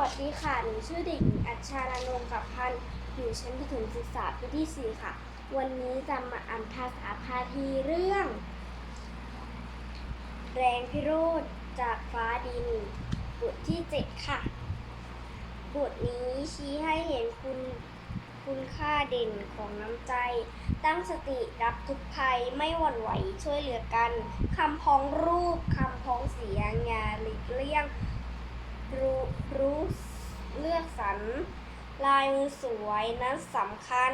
วัสดีค่ะ หนูชื่อเด็กหญิงอัชชาลานงกับพันอยู่ชั้นประถมศึกษาปีที่ 4 ค่ะ วันนี้จะมาอ่านภาษาพาทีเรื่อง แรงพิโรธจากฟ้าดิน บทที่ 7 ค่ะ บทนี้ชี้ให้เห็นคุณคุณค่าเด่นของน้ำใจ ตั้งสติรับทุกภัยไม่หวั่นไหวช่วยเหลือกัน คำพ้องรูป คำพ้องเสียงอย่าหลีกเลี่ยง รู้รู้เลือกสรรลายมือสวยนั้นสำคัญ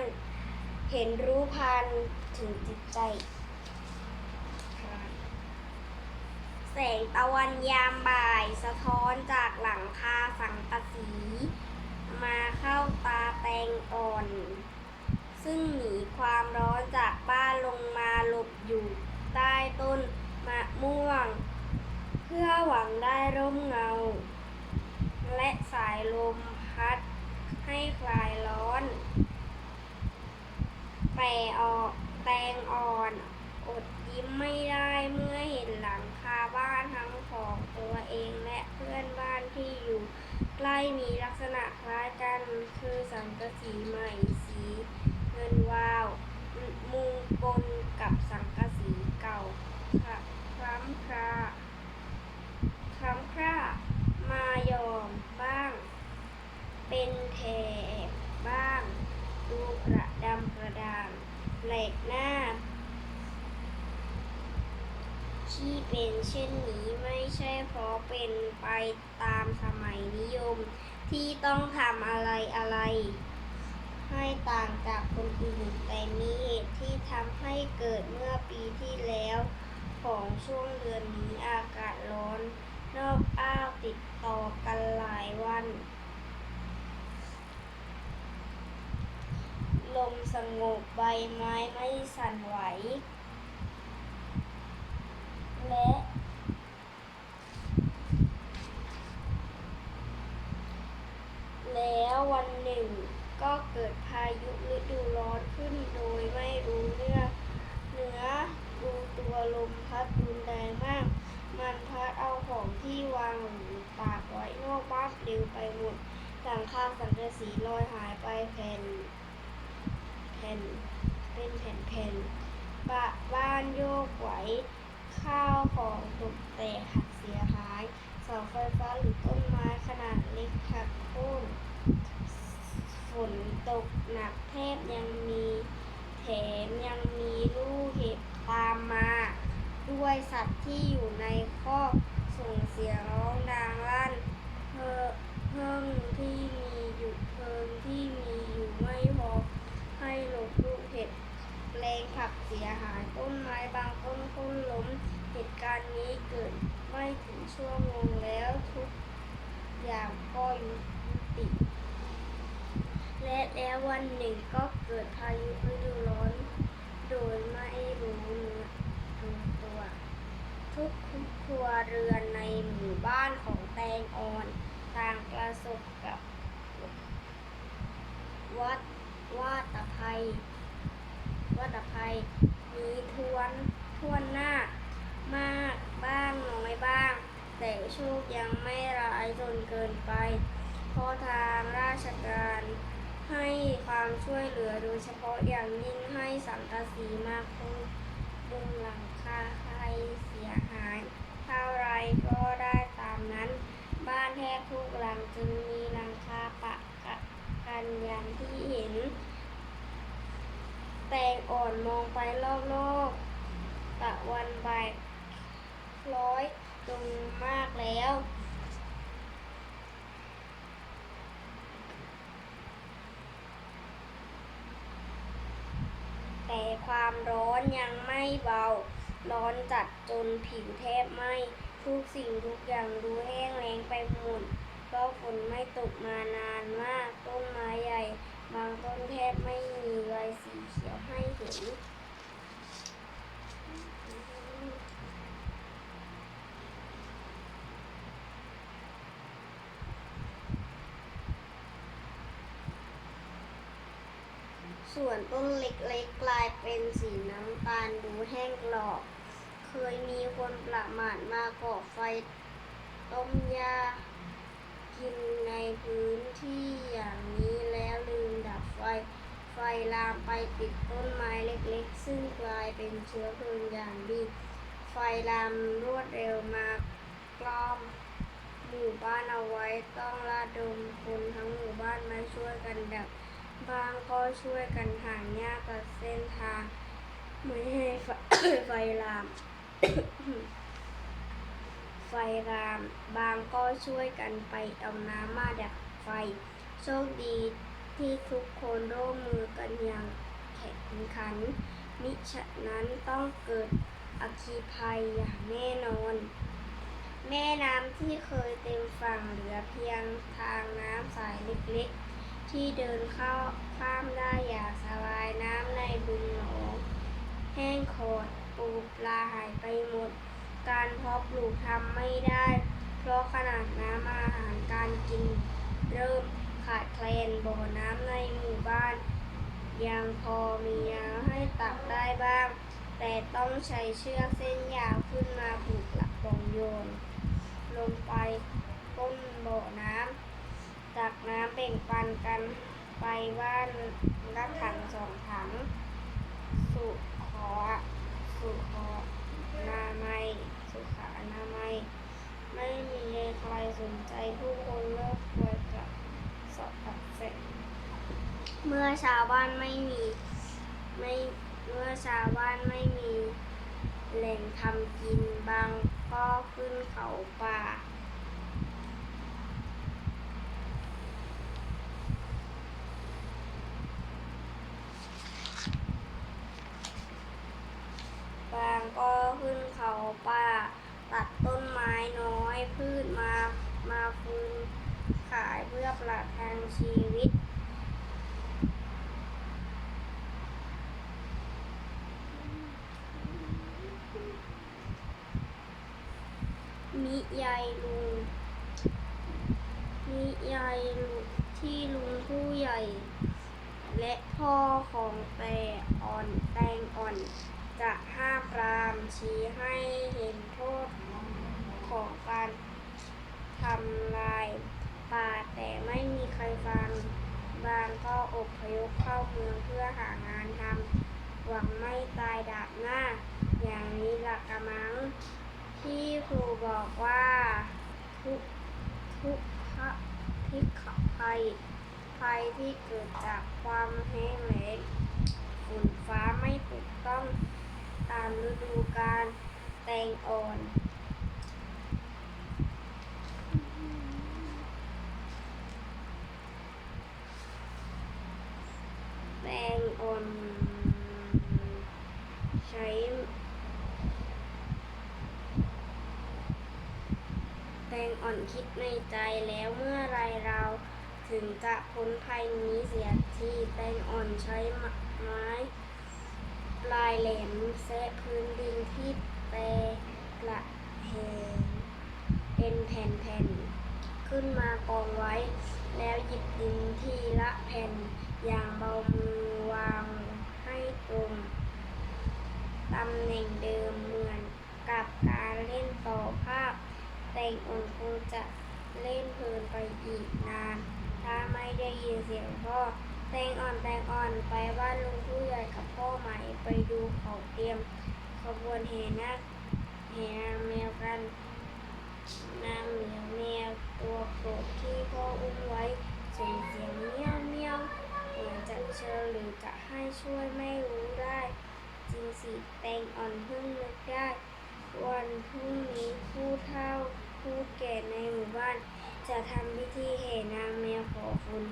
เห็นรู้พันถึงจิตใจ แสงตะวันยามบ่ายสะท้อนจากหลังคาสังกะสี มาเข้าตาแตงอ่อน ซึ่งหนีความร้อนจากบ้านลงมาหลบอยู่ใต้ต้นมะม่วง เพื่อหวังได้ร่มเงา และสายลมพัดให้คลายร้อนแปรออกแตงอ่อน อดยิ้มไม่ได้เมื่อเห็นหลังคาบ้านทั้งของตัวเองและเพื่อนบ้านที่อยู่ ใกล้มีลักษณะคล้ายกันคือสังกะสีใหม่สีเงินวาว มุงปนกับสังกะสีเก่าค่ะคล้ำคราคล้ำคร่ามายอมบ้าง เป็นแถบบ้าง ดูประดำประดางแหลกหน้า ที่เป็นเช่นนี้ไม่ใช่เพราะเป็นไปตามสมัยนิยมที่ต้องทำอะไรอะไร ให้ต่างจากคนอื่น แต่มีเหตุที่ทำให้เกิดเมื่อปีที่แล้วของช่วงเดือนนี้อากาศร้อนนอกอ้าวติดต่อกันหลายวัน ลมสงบใบไม้ไม่สั่นไหว และ แล้ววันหนึ่งก็เกิดพายุฤดูร้อนขึ้นโดยไม่รู้เรื่องเนื้อดูตัวลมพัดรุนแรงมาก มันพัดเอาของที่วางหรือตากไว้นอกบ้านปลิวไปหมดหลังคาสังกะสีลอยหายไปแผ่น แผ่น เป็นแผ่นแผ่นๆบะบ้านโย กไหว ข้าวของตกแตกหักเสียหาย เสาไฟฟ้าหรือต้นไม้ขนาดเล็กหักโค่นฝนตกหนักแทบยังมีแถมยังมีลูกเห็บตามมา ด้วยสัตว์ที่อยู่ในคอกส่งเสียงร้องดังลั่นเพเพิ่งที่มีอยู่เพลิงที่มีอยู่ไม่พอให้หลบลูกเห็บ แรงผลักเสียหายต้นไม้บางต้นโค่นล้มเหตุการณ์นี้เกิดไม่ถึงชั่วโมงแล้วทุกอย่างก็ยุติและแล้ววันหนึ่งก็เกิดพายุฤดูร้อน โดยไม่รู้เนื้อรู้ตัว ทุกครัวเรือนในหมู่บ้านของแตงอ่อนต่างประสบกับวัดว่าตภัย วัตภัยมีทวนทวนหน้ามากบ้างน้อยบ้าง แต่โชคยังไม่ร้ายจนเกินไป เพราะทางราชการให้ความช่วยเหลือโดยเฉพาะอย่างยิ่งให้สังกะสีมาคงบุงหลังคาใครเสียหายเท่าไรก็ได้ตามนั้น บ้านแทบทุกหลังจึงมีหลังคาปะกะกันอย่างที่เห็น ตงอ่อนมองไปรอบๆตะวันบ่ายคล้อยลงมากแล้ว แต่ความร้อนยังไม่เบา ร้อนจัดจนผิวแทบไหมทุกสิ่งทุกอย่างดูแห้งแล้งไปหมดเพราะฝนไม่ตกมานานมาก ต้นไม้ใหญ่ บางต้นแทบไม่มีใบสีเขียวให้เห็น ส่วนต้นเล็กๆกลายเป็นสีน้ำตาลดูแห้งกรอบ เคยมีคนประมาทมาก่อไฟต้มยากินในพื้นที่อย่างนี้แล้วลืมดับไฟ ไฟลามไปติดต้นไม้เล็กๆ ซึ่งกลายเป็นเชื้อเพลิงอย่างดี ไฟลามรวดเร็วมากกล้อมหมู่บ้านเอาไว้ต้องระดมคนทั้งหมู่บ้านมาช่วยกันดับ บางก็ช่วยกันถางหญ้ากับเส้นทางไม่ให้ไฟไฟลาม ไฟราม บางก็ช่วยกันไปเอาน้ำมาดับไฟ โชคดี ที่ทุกคนร่วมมือกันอย่างแข็งขัน มิฉะนั้นต้องเกิดอัคคีภัยอย่างแน่นอน แม่น้ำที่เคยเต็มฝั่งเหลือเพียงทางน้ำสายเล็กๆ ที่เดินเข้าข้ามได้อย่างสบายน้ำในบึงหนองแห้งขอดปูปลาหายไปหมด การเพาะปลูกทำไม่ได้ เพราะขนาดน้ำอาหารการกิน เริ่ม ขาดแคลนบ่อน้ำในหมู่บ้าน ยังพอมีน้ำให้ตักได้บ้าง แต่ต้องใช้เชือกเส้นยาวขึ้นมาผูกหลักบ่องโยน ลงไปก้นบ่อน้ำจากน้ำแบ่งปันกันไปว่านละถังสองถัง สุขอสุขอนาไมสุขอนาไมไม่มีใครสนใจผู้คนเลิกควรจะ สอบเสร็จ เมื่อชาวบ้านไม่มีไม่เมื่อชาวบ้านไม่มีแหล่งทำกินบางก็ขึ้นเขาป่า บางก็ขึ้นเขาป่า ตัดต้นไม้น้อยพืชมา มาฟืนขายเพื่อประทังชีวิต นิยายลุงนิยายลุงที่ลุงผู้ใหญ่ และพ่อของแต่อ่อนแตงอ่อน จะห้ามปรามชี้ให้เห็นโทษของการทำลายป่าแต่ไม่มีใครฟัง บางก็อบพยพเข้าเมืองเพื่อหางานทำหวังไม่ตายดาบหน้า อย่างนี้ละกะมัง ที่ครูบอกว่าทุกทุกขะพิกขภัยภัยที่เกิดจากความแห้งแล้งฝนฟ้าไม่ตกต้องตามฤดูกาลแตงอ่อน แตงอ่อนใช้ แตงอ่อนคิดในใจแล้วเมื่อไรเราถึงจะพ้นภัยนี้เสียทีแตงอ่อนใช้ไม้ปลายแหลมแซะพื้นดินที่แตกระแหงเป็นแผ่นๆ ขึ้นมากองไว้ แล้วหยิบดินทีละแผ่นอย่างเบามือวางให้ตรงตำแหน่งเดิมเหมือนกับการเล่นต่อภาพ แต่งอ่อนคงจะเล่นเพลินไปอีกนาน ถ้าไม่ได้ยินเสียงพ่อ แตงอ่อนแตงอ่อนไปบ้านลุงผู้ใหญ่กับพ่อใหม่ไปดูเขาเตรียมขบวนแห่นาคแห่นางแมวกัน นางเหลือแมวตัวโปรดที่พ่ออุ้มไว้ส่งเสียงเมี้ยวเมี้ยวเหมือนจะเชิญหรือจะให้ช่วยไม่รู้ได้ จริงสิแตงอ่อนเพิ่งนึกได้ วันพรุ่งนี้ผู้เฒ่าผู้แก่ในหมู่บ้าน จะทำพิธีแห่นางแมวขอฝน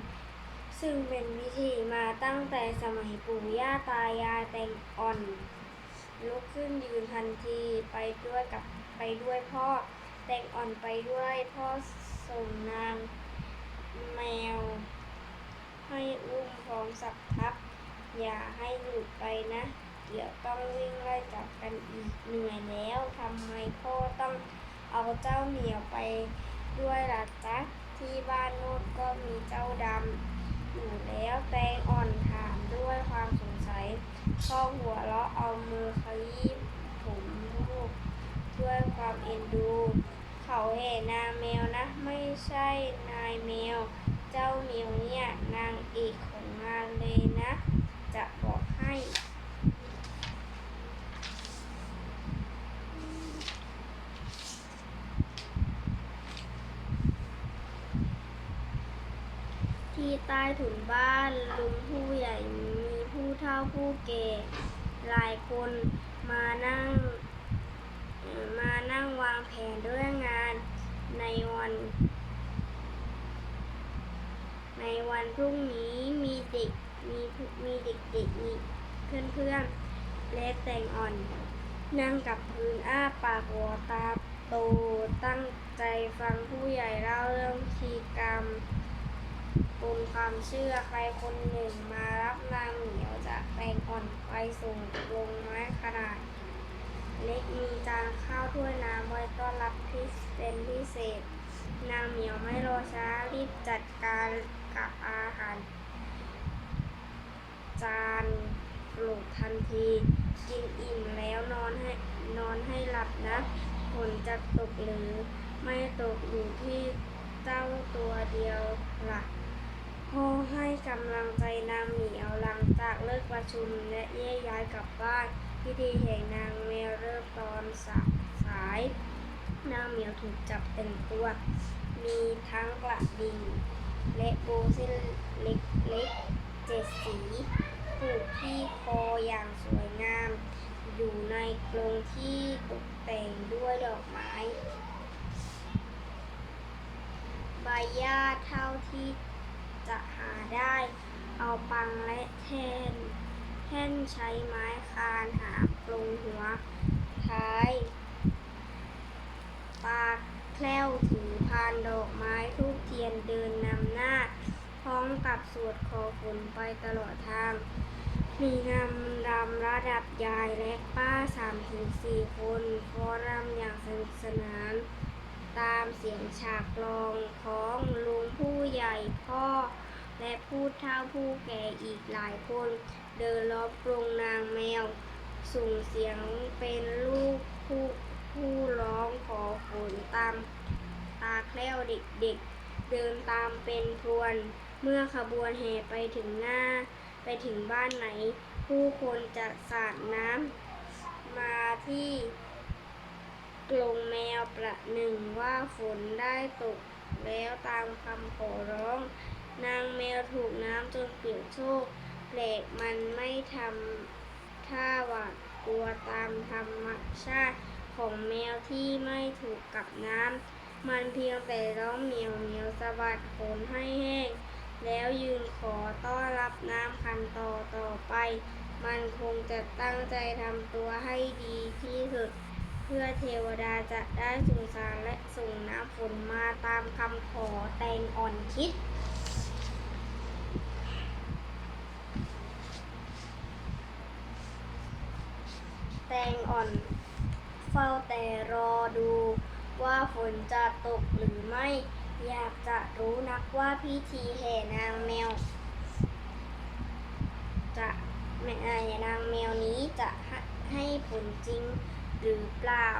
ซึ่งเป็นพิธีมาตั้งแต่สมัยปู่ย่าตายายแตงอ่อน ลุกขึ้นยืนทันทีไปด้วยกับไปด้วยพ่อแตงอ่อนไปด้วยพ่อส่งนางแมว ให้อุ้มพร้อมสับทับ อย่าให้หลุดไปนะ เดี๋ยวต้องวิ่งไล่จับกันอีกเหนื่อยแล้วทำไมพ่อต้องเอาเจ้าเหมียวไปด้วยล่ะจ๊ะที่บ้านโน้นก็มีเจ้าดำอยู่แล้วแตงอ่อนถามด้วยความสงสัยพ่อหัวเราะเอามือขยี้ผมลูกด้วยความเอ็นดู เขาแห่นางแมวนะ ไม่ใช่นายแมว เจ้าเหมียวเนี่ยนางเอกของงานเลยนะ จะบอกให้ ใต้ถุนบ้าน ลุงผู้ใหญ่มีผู้เฒ่าผู้แก่หลายคนมานั่ง มานั่งวางแผนเรื่องงานในวัน ในวันพรุ่งนี้มีเด็กมีมีเด็กๆมีเพื่อนๆและแต่งอ่อน นั่งกับพื้นอ้าปากหัวตาโตตั้งใจฟังผู้ใหญ่เล่าเรื่องพิธีกรรม บนความเชื่อใครคนหนึ่งมารับนางเหมียวจากแปลงอ่อนไปส่งลงไม้ขนาด เล็กมีจานข้าวถ้วยน้ำไว้ต้อนรับพิเศษเป็นพิเศษ นางเหมียวไม่รอช้ารีบจัดการกับอาหาร จานปลุกทันที กินอิ่มแล้วนอนให้นอนให้หลับนะฝนจะตกหรือไม่ตกอยู่ที่เจ้าตัวเดียวหล่ะ พ่อให้กำลังใจนางเหมียวหลังจากเลิกประชุมและแยกย้ายกลับบ้าน พิธีแห่งนางแมวเริ่มตอนสาสาย นางเหมียวถูกจับแต่งตัว มีทั้งกระดิ่งและโบเส้นเล็กๆเจ็ดสีผูกที่คออย่างสวยงาม อยู่ในกรงที่ตกแต่งด้วยดอกไม้ใบหญ้าเท่าที่ จะหาได้ เอาปังและแท่นแท่นใช้ไม้คานหาปรงหัว ท้าย ปากแคล้วถือพานดอกไม้ทูบเทียนเดินนำหน้า พร้อมกับสวดขอฝนไปตลอดทาง มีนำรำระดับยายและป้าสามถึงสี่คนฟ้อนรำอย่างสนุกสนาน ตามเสียงฉากกลองของลุงผู้ใหญ่พ่อ และผู้เฒ่าผู้แก่อีกหลายคน เดินลอมกรงนางแมว ส่งเสียงเป็นลูกผู้ผู้ร้องขอฝนตามตาแคล้วเด็กๆ เดินตามเป็นพรวน เมื่อขบวนแห่ไปถึงหน้า ไปถึงบ้านไหน ผู้คนจะสาดน้ำมาที่ กรงแมวประหนึ่งว่าฝนได้ตกแล้วตามคำขอร้อง นางแมวถูกน้ำจนเปียกโชกแปลกมันไม่ทำท่าหวาดกลัวตามธรรมชาติของแมวที่ไม่ถูกกับน้ำ มันเพียงแต่ร้องเหมียวเหมียวสะบัดขนให้แห้ง แล้วยืนขอต้อนรับน้ำคันต่อต่อไป มันคงจะตั้งใจทำตัวให้ดีที่สุด พื่อเทวดาจะได้สงสารและส่งน้ำฝนมาตามคำขอแตงอ่อนคิดแตงอ่อนเฝ้าแต่รอดูว่าฝนจะตกหรือไม่ อยากจะรู้นักว่าพิธีแห่นางแมว จะแม่นางแมวนี้จะให้ผลจริง หรือเปล่า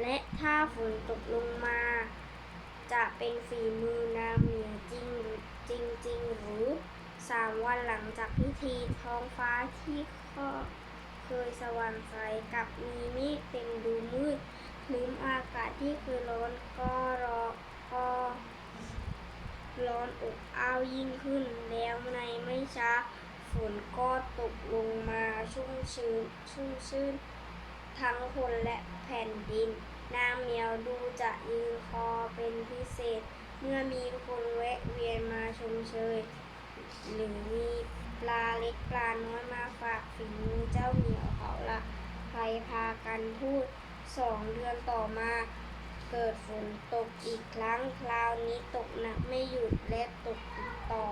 และถ้าฝนตกลงมา จะเป็นฝีมือนางเหมียวจริงหรือจริงหรือสามวันหลังจากพิธีท้องฟ้าที่ก็เคยสว่างใสกับมีเมฆเต็มดูมืดคลึ้มอากาศที่เคยร้อนก็รอก็ ร้อนอบอ้าวยิ่งขึ้น แล้วในไม่ช้า ฝนก็ตกลงมาชุ่มชื้นชุ่มชื่นทั้งคนและแผ่นดิน นางเหมียวดูจะยืนคอเป็นพิเศษ เมื่อมีคนแวะเวียนมาชมเชย หรือมีปลาเล็กปลาน้อยมาฝากฝีมือเจ้าเหมียวเขาละใครพากันพูดสองเดือนต่อมา เกิดฝนตกอีกครั้งคราวนี้ตกหนักไม่หยุดและตกติดต่อ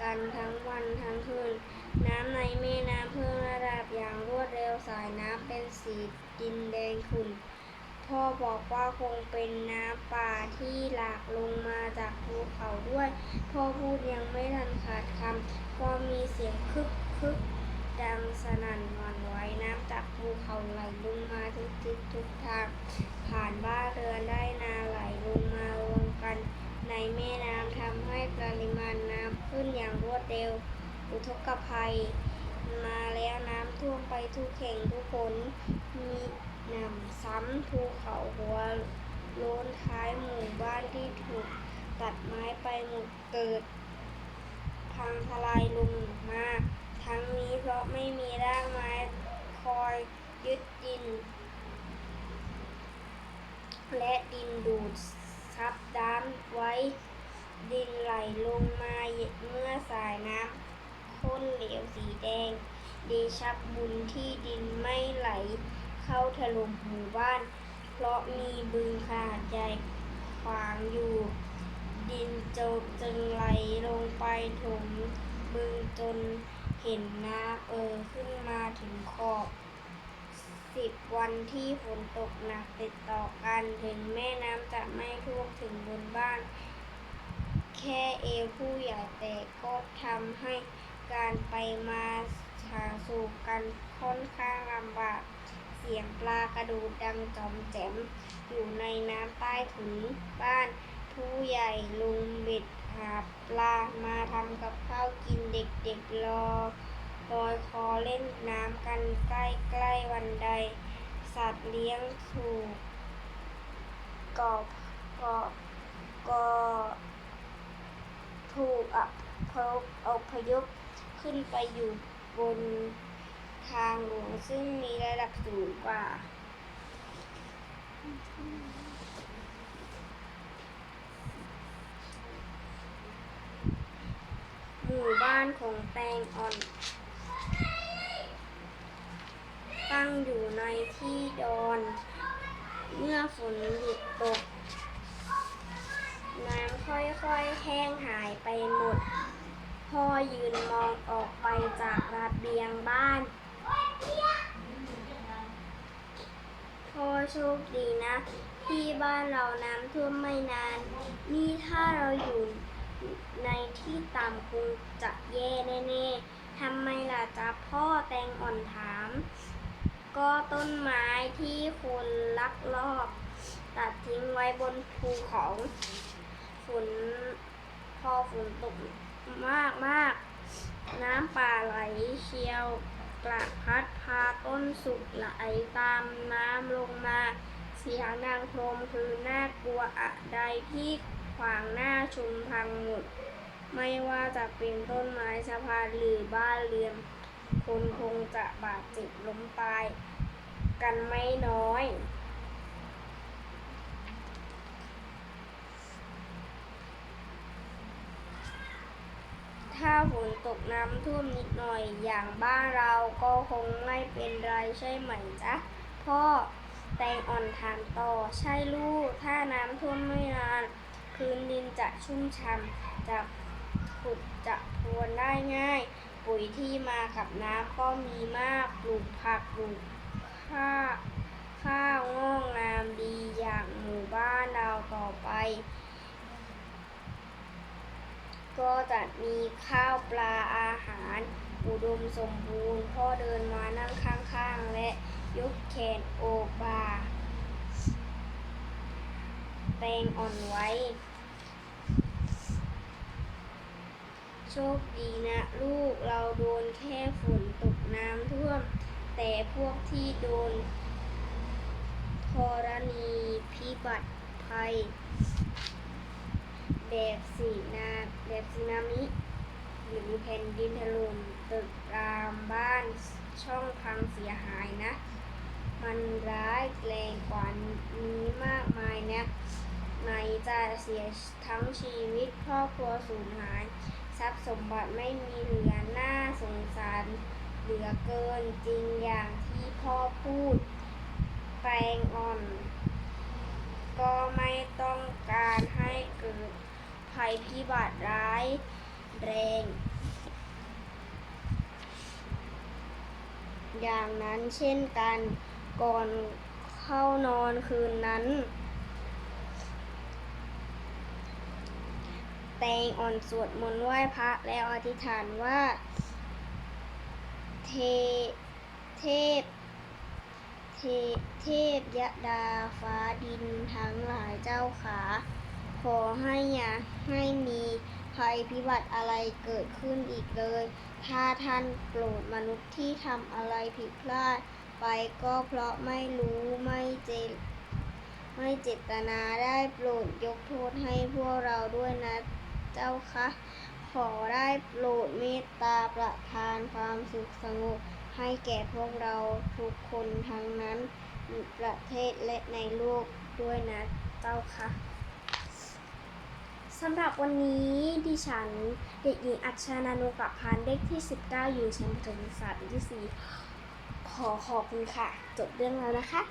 กันทั้งวันทั้งคืน น้ำในแม่น้ำเพิ่มระดับอย่างรวดเร็วสายน้ำเป็นสีดินแดงขุ่น พ่อบอกว่าคงเป็นน้ำป่าที่หลากลงมาจากภูเขาด้วย พ่อพูดยังไม่ทันขาดคำก็มีเสียงคึกคึก ดังสนั่นหวั่นไหวน้ำจากภูเขาไหลลงมาทุกทิศทุกทาง ผ่านบ้านเรือนได้นาไหลลงมารวมกัน ในแม่น้ำทำให้ปริมาณน้ำขึ้นอย่างรวดเร็ว อุทกภัย มาแล้วน้ำท่วมไปทุกแห่งทุกคนมีหนำซ้ำภูเขาหัวโล้นท้ายหมู่บ้านที่ถูกตัดไม้ไปหมดเกิด พังทลายลงมา ทั้งนี้เพราะไม่มีรากไม้คอยยึดดิน และดินดูดซับด้านไว้ ดินไหลลงมาเมื่อสายน้ำข้นเหลวสีแดง เดชับบุญที่ดินไม่ไหลเข้าถล่มหมู่บ้าน เพราะมีบึงขนาดใหญ่ขวางอยู่ ดินโจกจึงไหลลงไปถมบึงจน เห็นน้ำเออขึ้นมาถึงขอบสิบวันที่ฝนตกหนักติดต่อกันถึงแม่น้ำจะไม่ท่วมถึงบนบ้าน แค่เอวผู้ใหญ่แต่ก็ทำให้การไปมาหาสู่กันค่อนข้างลำบาก เสียงปลากระดูดดังจอมแจมอยู่ในน้ำใต้ถุนบ้านผู้ใหญ่ลุงบ็ด หาปลามาทำกับข้าวกินเด็กๆรอลอยคอเล่นน้ำกันใกล้ๆวันใด สัตว์เลี้ยงถูกกอบกอบก็ถูกอพยพอพยพขึ้นไปอยู่บนทางหลวงซึ่งมีระดับสูงกว่า ห มู่บ้านของแตงอ่อน ตั้งอยู่ในที่ดอน เมื่อฝนหยุดตก น้ำค่อยๆแห้งหายไปหมด พ่อยืนมองออกไปจากระเบียงบ้าน พ่อโชคดีนะ ที่บ้านเราน้ำท่วมไม่นาน นี่ถ้าเราอยู่ ในที่ต่ำคงจะแย่แน่ๆทำไมล่ะจ๊ะพ่อแตงอ่อนถาม ก็ต้นไม้ที่คนลักลอบ ตัดทิ้งไว้บนภูเขาฝนพอฝนตกมากมากน้ำป่าไหลเชี่ยวกระพัดพาต้นสุกไหลตามน้ำลงมา เสียงดังโครมคือน่ากลัวอะใดที่ขวางหน้าชุมพังหมด ไม่ว่าจะเป็นต้นไม้สะพานหรือบ้านเรือน คนคงจะบาดเจ็บล้มตาย กันไม่น้อย ถ้าฝนตกน้ำท่วมนิดหน่อยอย่างบ้านเราก็คงไม่เป็นไรใช่ไหมจ๊ะ พ่อแตงอ่อนถามต่อใช่ลูก ถ้าน้ำท่วมไม่นาน พื้นดินจะชุ่มฉ่ำจะ ขุดจะพรวนได้ง่าย ปุ๋ยที่มากับน้ำก็มีมากปลูกผักปลูกข้าข้าวงอกงามดีอย่างหมู่บ้านเราต่อไป ก็จะมีข้าวปลาอาหาร อุดมสมบูรณ์พ่อเดินมานั่งข้างๆ และยกแขนโอบบ่าแตงอ่อนไว้ โชคดีนะลูกเราโดนแค่ฝนตกน้ำท่วม แต่พวกที่โดนธรณีพิบัติภัย แบบสีนาแบบสึนามิ หรือแผ่นดินถล่มตึกรามบ้านช่องพังเสียหายนะ มันร้ายแรงกว่านี้มากมายนะไหนจะเสียทั้งชีวิตครอบครัวสูญหาย ทรัพย์สมบัติไม่มีเหลือหน้าสงสารเหลือเกินจริงอย่างที่พ่อพูดแตงอ่อน ก็ไม่ต้องการให้เกิดภัยพิบัติร้ายแรง อย่างนั้นเช่นกันก่อนเข้านอนคืนนั้น แตงอ่อนสวดมนต์ไหว้พระแล้วอธิษฐานว่าเทเทเทพเทเทพยดาฟ้าดินทั้งหลายเจ้าขา ขอให้อย่าให้มีภัยพิบัติอะไรเกิดขึ้นอีกเลย ถ้าท่านโปรดมนุษย์ที่ทำอะไรผิดพลาดไปก็เพราะไม่รู้ไม่เจไม่เจตนาได้โปรดยกโทษให้พวกเราด้วยนะ เจ้าคะ ขอได้โปรดเมตตาประทานความสุขสงบให้แก่พวกเราทุกคนทั้งนั้นประเทศและในโลกด้วยนะเจ้าคะสำหรับวันนี้ดิฉันเด็กหญิงอัชชานานุกับพานเลขที่ 19 อยู่ชั้นประถมศึกษาปีที่ 4 ขอขอบคุณค่ะ จบเรื่องแล้วนะคะ